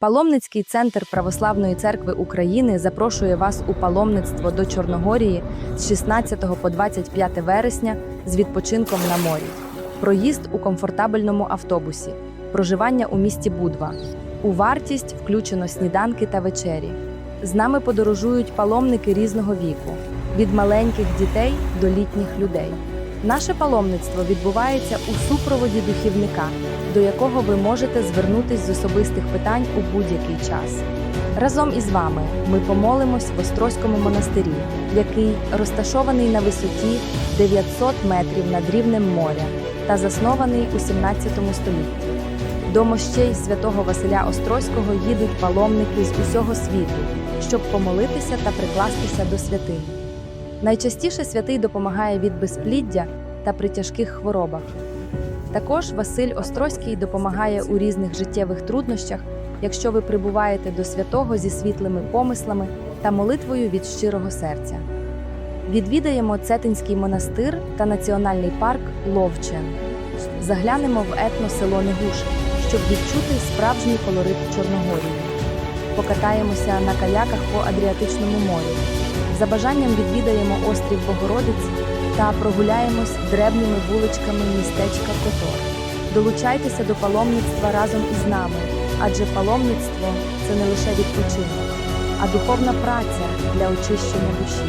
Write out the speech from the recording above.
Паломницький центр Православної церкви України запрошує вас у паломництво до Чорногорії з 16 по 25 вересня з відпочинком на морі, проїзд у комфортабельному автобусі, проживання у місті Будва. У вартість включено сніданки та вечері. З нами подорожують паломники різного віку від маленьких дітей до літніх людей. Наше паломництво відбувається у супроводі духівника, до якого ви можете звернутись з особистих питань у будь-який час. Разом із вами ми помолимось в Острозькому монастирі, який розташований на висоті 900 метрів над рівнем моря та заснований у 17 столітті. До мощей святого Василя Острозького їдуть паломники з усього світу, щоб помолитися та прикластися до святинь. Найчастіше святий допомагає від безпліддя та при тяжких хворобах. Також Василь Острозький допомагає у різних життєвих труднощах, якщо ви прибуваєте до святого зі світлими помислами та молитвою від щирого серця. Відвідаємо Цетинський монастир та національний парк Ловчен. Заглянемо в етносело Негуш, щоб відчути справжній колорит Чорногорії. Покатаємося на каяках по Адріатичному морю. За бажанням відвідаємо острів Богородиці та прогуляємось древніми вуличками містечка Котор. Долучайтеся до паломництва разом із нами, адже паломництво це не лише відпочинок, а духовна праця для очищення душі.